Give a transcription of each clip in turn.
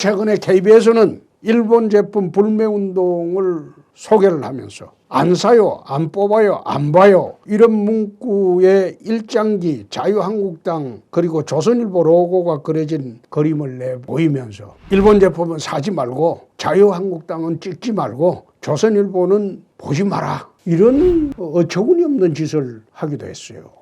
최근에 KBS는 일본 제품 불매 운동을 소개를 하면서 안 사요, 안 뽑아요, 안 봐요 이런 문구에 일장기 자유한국당 그리고 조선일보 로고가 그려진 그림을 내 보이면서 일본 제품은 사지 말고 자유한국당은 찍지 말고 조선일보는 보지 마라 이런 어처구니 없는 짓을 하기도 했어요.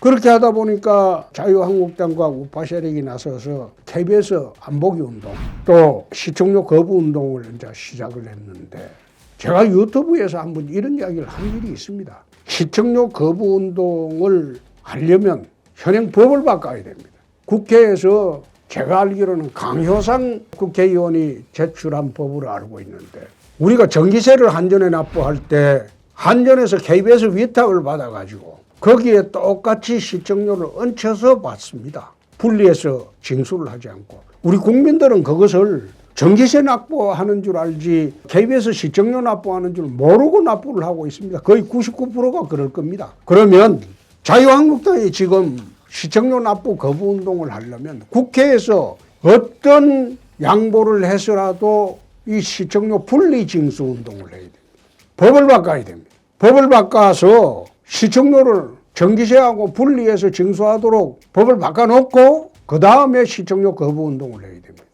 그렇게 하다 보니까 자유한국당과 우파 세력이 나서서 KBS 안보기 운동 또 시청료 거부 운동을 이제 시작을 했는데 제가 유튜브에서 한번 이런 이야기를 한 일이 있습니다. 시청료 거부 운동을 하려면 현행 법을 바꿔야 됩니다. 국회에서 제가 알기로는 강효상 국회의원이 제출한 법으로 알고 있는데 우리가 전기세를 한전에 납부할 때 한전에서 KBS 위탁을 받아가지고 거기에 똑같이 시청료를 얹혀서 받습니다. 분리해서 징수를 하지 않고 우리 국민들은 그것을 전기세 납부하는 줄 알지 KBS 시청료 납부하는 줄 모르고 납부를 하고 있습니다. 거의 99%가 그럴 겁니다. 그러면 자유한국당이 지금 시청료 납부 거부 운동을 하려면 국회에서 어떤 양보를 해서라도 이 시청료 분리 징수 운동을 해야 됩니다. 법을 바꿔야 됩니다. 법을 바꿔서 시청료를 전기세하고 분리해서 징수하도록 법을 바꿔놓고 그 다음에 시청료 거부 운동을 해야 됩니다.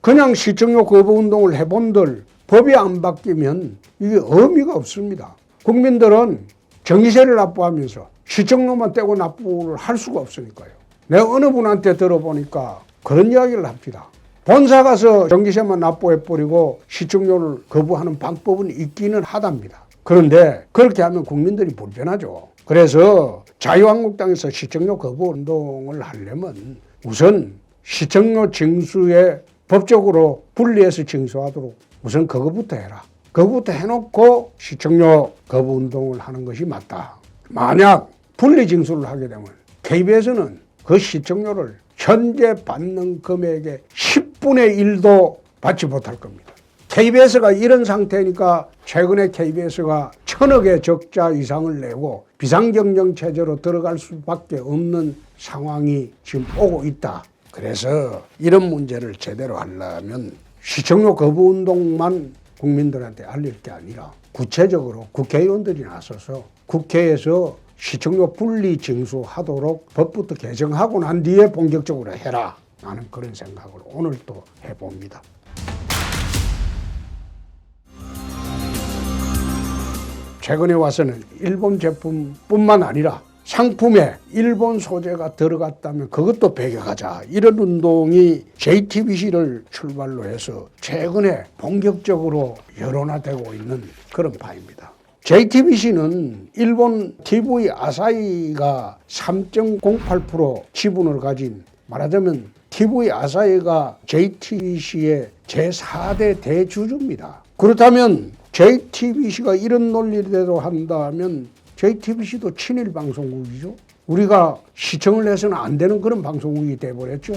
그냥 시청료 거부 운동을 해본들 법이 안 바뀌면 이게 의미가 없습니다. 국민들은 전기세를 납부하면서 시청료만 떼고 납부를 할 수가 없으니까요. 내가 어느 분한테 들어보니까 그런 이야기를 합니다. 본사 가서 전기세만 납부해버리고 시청료를 거부하는 방법은 있기는 하답니다. 그런데 그렇게 하면 국민들이 불편하죠. 그래서 자유한국당에서 시청료 거부 운동을 하려면 우선 시청료 징수에 법적으로 분리해서 징수하도록 우선 그거부터 해라. 그거부터 해놓고 시청료 거부 운동을 하는 것이 맞다. 만약 분리 징수를 하게 되면 KBS는 그 시청료를 현재 받는 금액의 10분의 1도 받지 못할 겁니다. KBS가 이런 상태니까 최근에 KBS가 천억의 적자 이상을 내고 비상경영 체제로 들어갈 수밖에 없는 상황이 지금 오고 있다. 그래서 이런 문제를 제대로 하려면 시청료 거부 운동만 국민들한테 알릴 게 아니라 구체적으로 국회의원들이 나서서 국회에서 시청료 분리 징수하도록 법부터 개정하고 난 뒤에 본격적으로 해라. 나는 그런 생각을 오늘 또 해봅니다. 최근에 와서는 일본 제품뿐만 아니라 상품에 일본 소재가 들어갔다면 그것도 배격하자 이런 운동이 JTBC를 출발로 해서 최근에 본격적으로 여론화되고 있는 그런 바입니다. JTBC는 일본 TV 아사히가 3.08% 지분을 가진 말하자면 TV 아사히가 JTBC의 제4대 대주주입니다. 그렇다면 JTBC가 이런 논리대로 한다면 JTBC도 친일 방송국이죠. 우리가 시청을 해서는 안 되는 그런 방송국이 돼버렸죠.